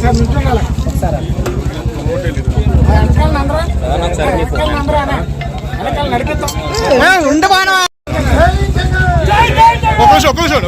Sir నుంచోగల వెనకాల నందరా? వెనకాల నందరా అన్న వెనకాల నడిపిస్తాం ఉండ బాగా ఒక నిమిషం ఒక నిమిషం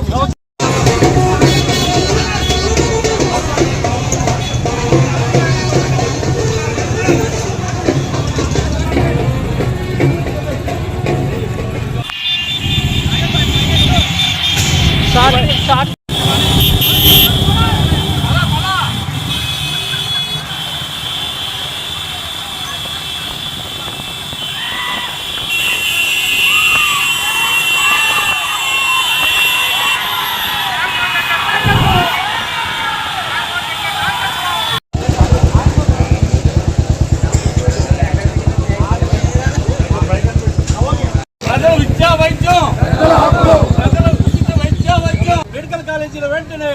మెడికల్ వెంటనే.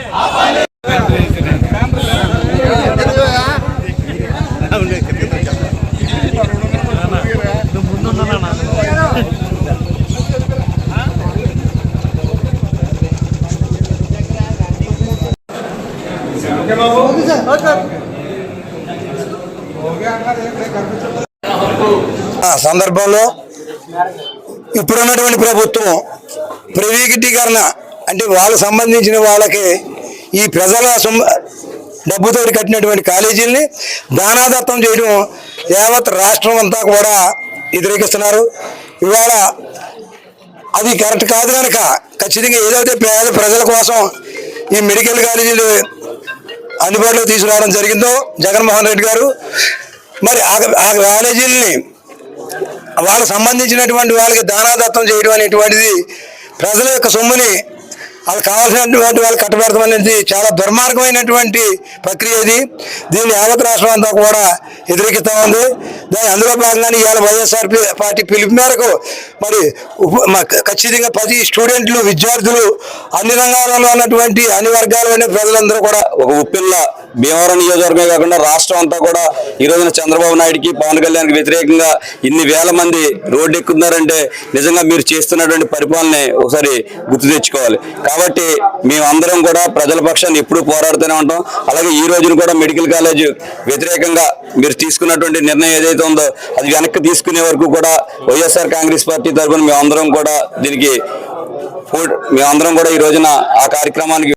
సందర్భంలో ఇప్పుడున్నటువంటి ప్రభుత్వం ప్రైవేటీకరణ అంటే వాళ్ళకు సంబంధించిన వాళ్ళకి ఈ ప్రజల సొమ్ము డబ్బుతో కట్టినటువంటి కాలేజీల్ని దానాదత్తం చేయడం యావత్ రాష్ట్రం అంతా కూడా వ్యతిరేకిస్తున్నారు. ఇవాళ అది కరెక్ట్ కాదు కనుక ఖచ్చితంగా ఏదైతే పేద ప్రజల కోసం ఈ మెడికల్ కాలేజీలు అందుబాటులో తీసుకురావడం జరిగిందో జగన్మోహన్ రెడ్డి గారు మరి ఆ- కాలేజీలని వాళ్ళకు సంబంధించినటువంటి వాళ్ళకి దానాదత్తం చేయడం అనేటువంటిది ప్రజల యొక్క సొమ్ముని వాళ్ళకి కావాల్సినటువంటి వాళ్ళు కట్టబెడతాం అనేది చాలా దుర్మార్గమైనటువంటి ప్రక్రియ ఇది. దీన్ని యావత్ రాష్ట్రం అంతా కూడా వ్యతిరేకిస్తూ ఉంది. దాని అందులో భాగంగానే ఇవాళ వైఎస్ఆర్ పార్టీ పిలుపు మేరకు మరి ఖచ్చితంగా ప్రతి స్టూడెంట్లు విద్యార్థులు అన్ని రంగాలలో ఉన్నటువంటి అన్ని వర్గాలైన ప్రజలందరూ కూడా ఒక ఉప్పిల్ల భీమవరం నియోజకవర్గమే కాకుండా రాష్ట్రం అంతా కూడా ఈ రోజున చంద్రబాబు నాయుడుకి పవన్ కళ్యాణ్కి వ్యతిరేకంగా ఇన్ని వేల మంది రోడ్డు ఎక్కుతున్నారంటే నిజంగా మీరు చేస్తున్నటువంటి పరిపాలన ఒకసారి గుర్తు తెచ్చుకోవాలి. కాబట్టి మేమందరం కూడా ప్రజల పక్షాన్ని ఎప్పుడూ పోరాడుతూనే ఉంటాం. అలాగే ఈ రోజున కూడా మెడికల్ కాలేజ్ వ్యతిరేకంగా మీరు తీసుకున్నటువంటి నిర్ణయం ఏదైతే ఉందో అది వెనక్కి తీసుకునే వరకు కూడా వైఎస్ఆర్ కాంగ్రెస్ పార్టీ తరఫున మేమందరం కూడా దీనికి మేమందరం కూడా ఈ రోజున ఆ కార్యక్రమానికి